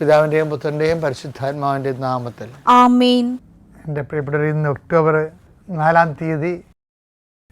പിതാവിന്റെയും പുത്രന്റെയും പരിശുദ്ധാത്മാവിന്റെയും നാമത്തിൽ ആമീൻ. എന്റെ പ്രിയപ്പെട്ടവർ ഇന്ന് ഒക്ടോബർ നാലാം തീയതി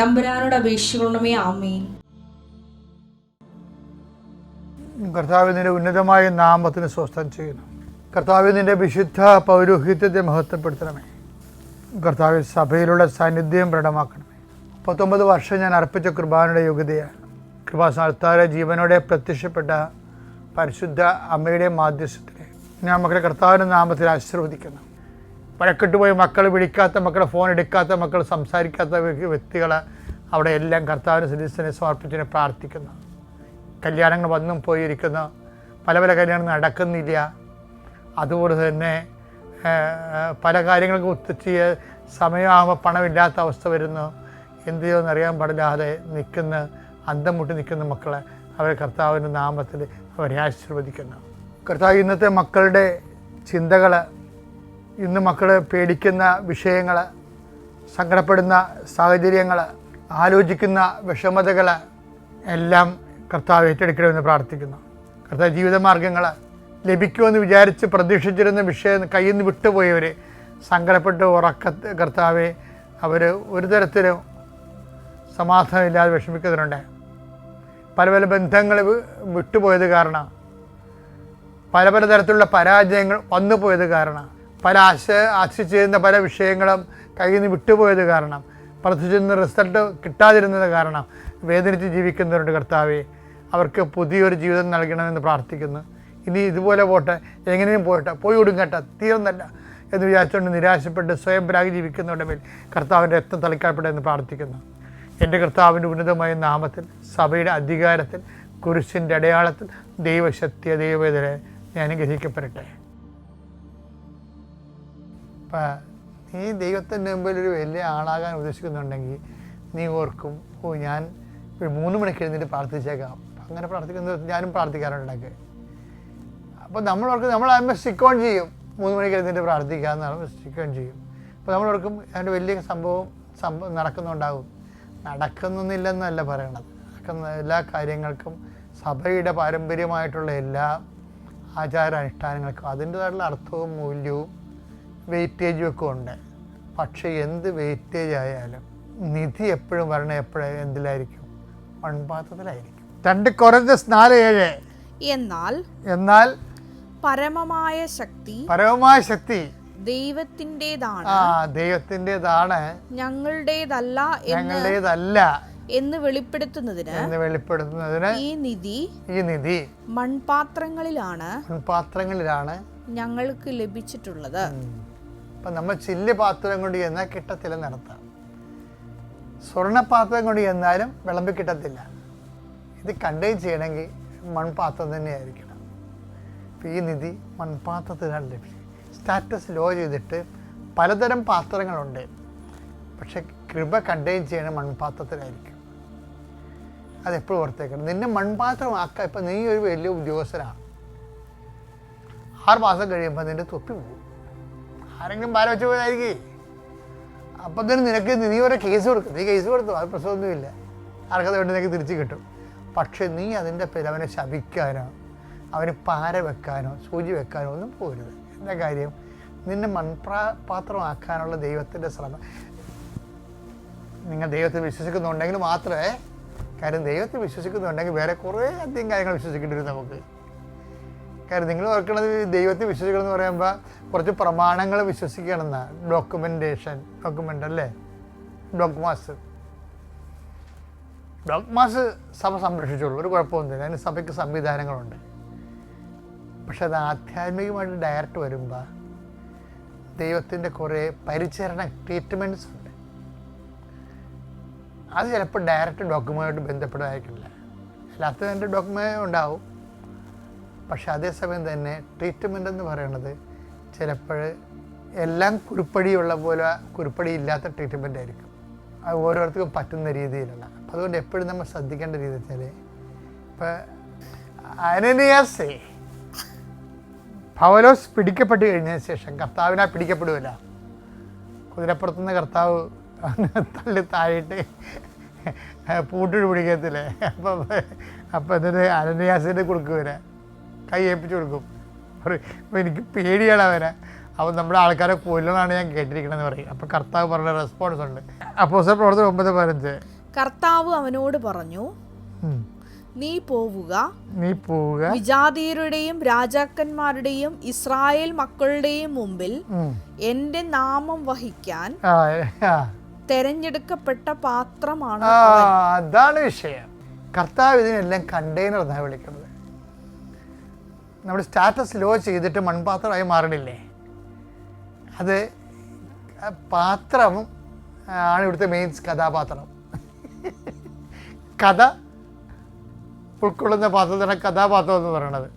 തമ്പുരാനോട് അപേക്ഷിക്കണമേ ആമേൻ. കർത്താവിന്റെ ഉന്നതമായ നാമത്തിന് സ്വസ്ഥം ചെയ്യുന്നു. കർത്താവിന്റെ വിശുദ്ധ പൗരോഹിത്യത്തെ മഹത്വപ്പെടുത്തണമേ. കർത്താവ് സഭയിലുള്ള സാന്നിധ്യം പ്രകടമാക്കണമേ. പത്തൊമ്പത് വർഷം ഞാൻ അർപ്പിച്ച കൃപാനയുടെ യോഗ്യതയാണ്. കൃപാസ്ഥാനത്താരെ ജീവനോടെ പ്രത്യക്ഷപ്പെട്ട പരിശുദ്ധ അമ്മയുടെ മാധ്യസ്ഥത്തിനെ ഞാൻ മക്കളെ കർത്താവിന്റെ നാമത്തിൽ ആശീർവദിക്കുന്നു. വഴക്കിട്ട് മക്കൾ വിളിക്കാത്ത മക്കൾ ഫോൺ എടുക്കാത്ത മക്കൾ സംസാരിക്കാത്ത വ്യക്തികളെ അവിടെ എല്ലാം കർത്താവിന് സദസ്യനെ സമർപ്പിച്ചതിനെ പ്രാർത്ഥിക്കുന്നു. കല്യാണങ്ങൾ വന്നും പോയിരിക്കുന്നു. പല പല കല്യാണം നടക്കുന്നില്ല. അതുപോലെ തന്നെ പല കാര്യങ്ങൾക്ക് ഒത്തുചെയ്യ സമയമാകുമ്പോൾ പണമില്ലാത്ത അവസ്ഥ വരുന്നു. എന്ത് ചെയ്യുമെന്ന് അറിയാൻ പാടില്ലാതെ നിൽക്കുന്ന അന്തം മുട്ടി നിൽക്കുന്ന മക്കളെ അവരെ കർത്താവിന്റെ നാമത്തിൽ അവരെ ആശീർവദിക്കുന്നു. കർത്താവ് ഇന്നത്തെ മക്കളുടെ ചിന്തകൾ ഇന്ന് മക്കൾ പേടിക്കുന്ന വിഷയങ്ങൾ സങ്കടപ്പെടുന്ന സാഹചര്യങ്ങൾ ആലോചിക്കുന്ന വിഷമതകൾ എല്ലാം കർത്താവ് ഏറ്റെടുക്കണമെന്ന് പ്രാർത്ഥിക്കുന്നു. കർത്താവ് ജീവിതമാർഗങ്ങൾ ലഭിക്കുമെന്ന് വിചാരിച്ച് പ്രതീക്ഷിച്ചിരുന്ന വിഷയം കയ്യിൽ നിന്ന് വിട്ടുപോയവർ സങ്കടപ്പെട്ട് ഉറക്ക കർത്താവെ അവർ ഒരു തരത്തിലും സമാധാനമില്ലാതെ വിഷമിക്കുന്നുണ്ട്. പല പല ബന്ധങ്ങൾ വിട്ടുപോയത് കാരണം പല പല തരത്തിലുള്ള പരാജയങ്ങൾ വന്നു പോയത് കാരണം പല ആശ ആശിച്ചിരുന്ന പല വിഷയങ്ങളും കയ്യിൽ നിന്ന് വിട്ടുപോയത് കാരണം പ്രതീക്ഷിച്ചിരുന്ന റിസൾട്ട് കിട്ടാതിരുന്നത് കാരണം വേദനിച്ച് ജീവിക്കുന്നവരുണ്ട് കർത്താവെ അവർക്ക് പുതിയൊരു ജീവിതം നൽകണമെന്ന് പ്രാർത്ഥിക്കുന്നു. ഇനി ഇതുപോലെ പോട്ടെ എങ്ങനെയും പോട്ടെ പോയി ഒടുങ്ങട്ടെ തീർന്നല്ല എന്ന് വിചാരിച്ചുകൊണ്ട് നിരാശപ്പെട്ട് സ്വയം പ്രാഗി ജീവിക്കുന്നവരുടെ മേൽ കർത്താവിന്റെ രക്തം തളിക്കപ്പെടെ എന്ന് പ്രാർത്ഥിക്കുന്നു. എന്റെ കർത്താവിന്റെ ഉന്നതമായ നാമത്തിൽ സഭയുടെ അധികാരത്തിൽ കുരിശിന്റെ അടയാളത്തിൽ ദൈവശക്തിയ ദൈവവേദന ഞാൻ ഗ്രഹിക്കപ്പെടട്ടെ അപ്പം നീ ദൈവത്തിന്റെ മുമ്പിൽ ഒരു വലിയ ആളാകാൻ ഉദ്ദേശിക്കുന്നുണ്ടെങ്കിൽ നീ ഓർക്കും ഓ ഞാൻ ഒരു മൂന്ന് മണിക്ക് എഴുന്നേറ്റ് പ്രാർത്ഥിച്ചേക്കാം. അങ്ങനെ പ്രാർത്ഥിക്കുന്ന ഞാനും പ്രാർത്ഥിക്കാറുണ്ടൊക്കെ അപ്പോൾ നമ്മൾ ആകുമ്പോൾ സ്റ്റിക്ക് ഓൺ ചെയ്യും. മൂന്ന് മണിക്ക് എഴുന്നേറ്റ് പ്രാർത്ഥിക്കാമെന്നാണ് സ്റ്റിക്ക് ഓൺ ചെയ്യും. അപ്പോൾ നമ്മൾ ഓർക്കും അതിന്റെ വലിയ സംഭവം സംഭവം നടക്കുന്നുണ്ടാകും നടക്കുന്നില്ലെന്നല്ല പറയണത്. നടക്കുന്ന എല്ലാ കാര്യങ്ങൾക്കും സഭയുടെ പാരമ്പര്യമായിട്ടുള്ള എല്ലാ ആചാര അനുഷ്ഠാനങ്ങൾക്കും അതിന്റേതായിട്ടുള്ള അർത്ഥവും മൂല്യവും വെയിറ്റേജും ഒക്കെ ഉണ്ട്. പക്ഷേ എന്ത് വെയിറ്റേജ് ആയാലും നിധി എപ്പോഴും വരണ എപ്പോഴും എന്തിലായിരിക്കും? മൺപാത്രത്തിലായിരിക്കും. രണ്ട് കുറഞ്ഞ നാല് ഏഴ്. എന്നാൽ എന്നാൽ പരമമായ ശക്തി പരമമായ ശക്തി ദൈവത്തിന്റെതാണ്. ആ ദൈവത്തിന്റെതാണ്. ഞങ്ങളുടേതല്ല എന്ന് ഞങ്ങളുടേതല്ല എന്ന് വെളിപ്പെടുത്തുന്നതിന് എന്ന് വെളിപ്പെടുത്തുന്നതിന് ഈ നിധി ഈ നിധി മൺപാത്രങ്ങളിലാണ് മൺപാത്രങ്ങളിലാണ് ഞങ്ങൾക്ക് ലഭിച്ചിട്ടുള്ളത്. അപ്പം നമ്മൾ ചില്ല് പാത്രം കൊണ്ട് ചെന്നാൽ കിട്ടത്തില്ല നടത്താം സ്വർണപാത്രം കൊണ്ട് ചെന്നാലും വിളമ്പി കിട്ടത്തില്ല. ഇത് കണ്ടെയ്ൻ ചെയ്യണമെങ്കിൽ മൺപാത്രം തന്നെയായിരിക്കണം അപ്പം ഈ നിധി മൺപാത്രത്തിലാണ് ലഭിച്ചത് സ്റ്റാറ്റസ് ലോ ചെയ്തിട്ട് പലതരം പാത്രങ്ങളുണ്ട്. പക്ഷെ കൃപ കണ്ടെയ്ൻ ചെയ്യണ മൺപാത്രത്തിലായിരിക്കും. അതെപ്പോഴും ഓർത്തേക്കണം. നിന്നെ മൺപാത്രമാക്കുക ഇപ്പം നീ ഒരു വലിയ ഉദ്യോഗസ്ഥനാണ്. ആറ് മാസം കഴിയുമ്പോൾ നിന്റെ തൊപ്പി പോകും. ആരെങ്കിലും ഭാരം വെച്ച് പോയതായിരിക്കും. അപ്പം തന്നെ നിനക്ക് നീ ഒരു കേസ് കൊടുക്കും. നീ കേസ് കൊടുത്തു. അത് പ്രശ്നമൊന്നുമില്ല. അർഹത വേണ്ടി നിനക്ക് തിരിച്ചു കിട്ടും. പക്ഷെ നീ അതിന്റെ പേര് അവനെ ശപിക്കാനോ അവന് പാര വെക്കാനോ സൂചി വെക്കാനോ ഒന്നും പോകരുത് എന്താ കാര്യം? നിന്നെ മൺപ്രാ പാത്രമാക്കാനുള്ള ദൈവത്തിന്റെ ശ്രമം. നിങ്ങൾ ദൈവത്തിൽ വിശ്വസിക്കുന്നുണ്ടെങ്കിൽ മാത്രമേ കാര്യം ദൈവത്തിൽ വിശ്വസിക്കുന്നുണ്ടെങ്കിൽ വേറെ കുറേ അധികം കാര്യങ്ങൾ വിശ്വസിക്കേണ്ടി വരും നമുക്ക്. കാര്യം നിങ്ങൾ ഓർക്കുന്നത് ദൈവത്തെ വിശ്വസിക്കണം എന്ന് പറയുമ്പോൾ കുറച്ച് പ്രമാണങ്ങൾ വിശ്വസിക്കണം എന്നാ ഡോക്യുമെന്റേഷൻ ഡോക്യുമെന്റ് അല്ലേ ഡോക്മാസ് ഡോക്മാസ് സഭ സംരക്ഷിച്ചോളൂ ഒരു കുഴപ്പമൊന്നുമില്ല. അതിന് സഭയ്ക്ക് സംവിധാനങ്ങളുണ്ട്. പക്ഷെ അത് ആധ്യാത്മികമായിട്ട് ഡയറക്റ്റ് വരുമ്പോൾ ദൈവത്തിന്റെ കുറേ പരിചരണ ട്രീറ്റ്മെന്റ്സ് ഉണ്ട്. അത് ചിലപ്പോൾ ഡയറക്റ്റ് ഡോക്യുമെന്റായിട്ട് ബന്ധപ്പെട്ടതായിരിക്കില്ല അല്ലാത്ത എന്റെ ഡോക്യുമെന്റ് ഉണ്ടാവും. പക്ഷെ അതേസമയം തന്നെ ട്രീറ്റ്മെന്റ് എന്ന് പറയുന്നത് ചിലപ്പോൾ എല്ലാം കുരുപ്പടിയുള്ള പോലെ കുരുപ്പടി ഇല്ലാത്ത ട്രീറ്റ്മെന്റ് ആയിരിക്കും. അത് ഓരോരുത്തർക്കും പറ്റുന്ന രീതിയിലുള്ള അപ്പം അതുകൊണ്ട് എപ്പോഴും നമ്മൾ ശ്രദ്ധിക്കേണ്ട രീതി വെച്ചാൽ ഇപ്പം അനനിയാസേ പൗലോസ് പിടിക്കപ്പെട്ട് കഴിഞ്ഞതിന് ശേഷം കർത്താവിനാ പിടിക്കപ്പെടുമല്ല കുതിരപ്പുറത്തുനിന്ന് കർത്താവ് തള്ളി താഴെയിട്ട് പൂട്ടിട്ട് പിടിക്കത്തില്ലേ? അപ്പം അപ്പം എന്നിട്ട് അനന്യാസിന്റെ കൊടുക്കുവരെ കൈ ഏൽപ്പിച്ചു കൊടുക്കും. അപ്പോൾ എനിക്ക് പേടിയാണ് അവനെ. അപ്പോൾ നമ്മുടെ ആൾക്കാരെ കൊല്ലണമെന്നാണ് ഞാൻ കേട്ടിരിക്കണമെന്ന് പറയും. അപ്പോൾ കർത്താവ് പറഞ്ഞ റെസ്പോൺസ് ഉണ്ട്. അപ്പോൾ പ്രവർത്തനം ഒമ്പത് പതിനഞ്ച്. കർത്താവ് അവനോട് പറഞ്ഞു. നീ പോവുക. നീ പോവുക. വിജാതീയരുടെയും രാജാക്കന്മാരുടെയും ഇസ്രായേൽ മക്കളുടെയും മുമ്പിൽ എന്റെ നാമം വഹിക്കാൻ തെരഞ്ഞെടുക്കപ്പെട്ട പാത്രമാണ് അതാണ് വിഷയം. കർത്താവ് ഇതിനെല്ലാം കണ്ടെയ്നർ എന്നാണ് വിളിക്കുന്നത്. നമ്മുടെ സ്റ്റാറ്റസ് ലോ ചെയ്തിട്ട് മൺപാത്രമായി മാറണില്ലേ? അത് പാത്രം ആണ് ഇവിടുത്തെ മെയിൻസ് കഥാപാത്രം. കഥ ഉൾക്കൊള്ളുന്ന പാത്രത്തിനാണ് കഥാപാത്രം എന്ന് പറയണത്.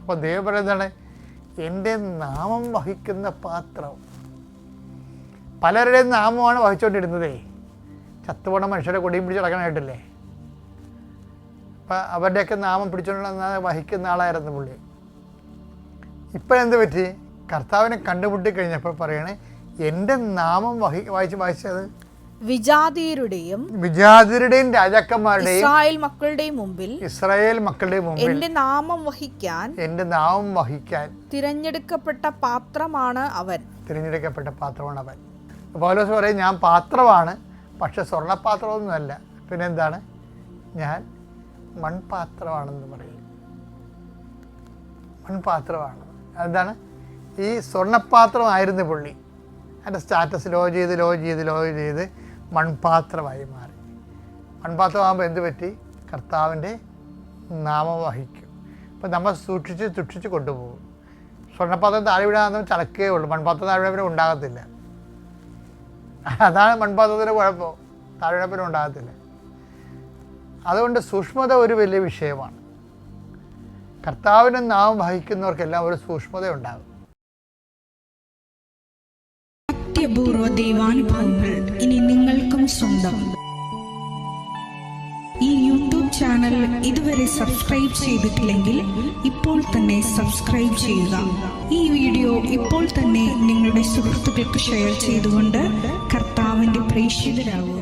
അപ്പോൾ ദൈവം പറയുന്നതാണ് എന്റെ നാമം വഹിക്കുന്ന പാത്രം. പലരുടെയും നാമമാണ് വഹിച്ചുകൊണ്ടിരുന്നതേ. ചത്തുപോണ മനുഷ്യരെ കൊടിയും പിടിച്ച് നടക്കാനായിട്ടില്ലേ? അപ്പം അവരുടെയൊക്കെ നാമം പിടിച്ചോണ്ടിരുന്ന വഹിക്കുന്ന ആളായിരുന്നു പുള്ളി. ഇപ്പോഴെന്ത് പറ്റി? കർത്താവിനെ കണ്ടുമുട്ടി കഴിഞ്ഞപ്പോൾ പറയണേ എന്റെ നാമം വഹി വായിച്ച് വായിച്ചത്? വിജാതീയരുടെയും വിജാതിരുടെയും രാജാക്കന്മാരുടെയും ഇസ്രായേൽ മക്കളുടെയും മുമ്പിൽ ഇസ്രായേൽ മക്കളുടെയും മുമ്പിൽ എന്റെ നാമം വഹിക്കാൻ എന്റെ നാമം വഹിക്കാൻ തിരഞ്ഞെടുക്കപ്പെട്ട പാത്രമാണ് അവൻ. തിരഞ്ഞെടുക്കപ്പെട്ട പാത്രമാണ് അവൻ. പൗലോസ് പറയും ഞാൻ പാത്രമാണ് പക്ഷെ സ്വർണപാത്രമൊന്നുമല്ല പിന്നെ എന്താണ് ഞാൻ മൺപാത്രമാണെന്ന് പറയും. മൺപാത്രമാണ്. എന്താണ്? ഈ സ്വർണപാത്രമായിരുന്നു പുള്ളി. അതിന്റെ സ്റ്റാറ്റസ് ലോ ചെയ്ത് ലോ ചെയ്ത് ലോ ചെയ്ത് മൺപാത്രമായി മാറി. മൺപാത്രമാകുമ്പോൾ എന്ത് പറ്റി? കർത്താവിന്റെ നാമം വഹിക്കും. അപ്പം നമ്മൾ സൂക്ഷിച്ച് സൂക്ഷിച്ച് കൊണ്ടുപോകും. സ്വർണപാത്രം താഴെ വിടാന്ന് ചടക്കേ ഉള്ളൂ. മൺപാത്രം താഴെ വിടാൻ ഉണ്ടാകത്തില്ല. അതാണ് മൺപാത്രത്തിന്റെ കുഴപ്പം. താഴെ വിടാൻ ഉണ്ടാകത്തില്ല. അതുകൊണ്ട് സൂക്ഷ്മത ഒരു വലിയ വിഷയമാണ്. കർത്താവിന്റെ നാം വഹിക്കുന്നവർക്കെല്ലാം ഒരു സൂക്ഷ്മത ഉണ്ടാകും ദൈവാനുഭവങ്ങൾ ഇനി നിങ്ങൾക്കും സ്വന്തം. ഈ യൂട്യൂബ് ചാനൽ ഇതുവരെ സബ്സ്ക്രൈബ് ചെയ്തിട്ടില്ലെങ്കിൽ ഇപ്പോൾ തന്നെ സബ്സ്ക്രൈബ് ചെയ്യുക. ഈ വീഡിയോ ഇപ്പോൾ തന്നെ നിങ്ങളുടെ സുഹൃത്തുക്കൾക്ക് ഷെയർ ചെയ്തുകൊണ്ട് കർത്താവിന്റെ പ്രേക്ഷിതരാകുക.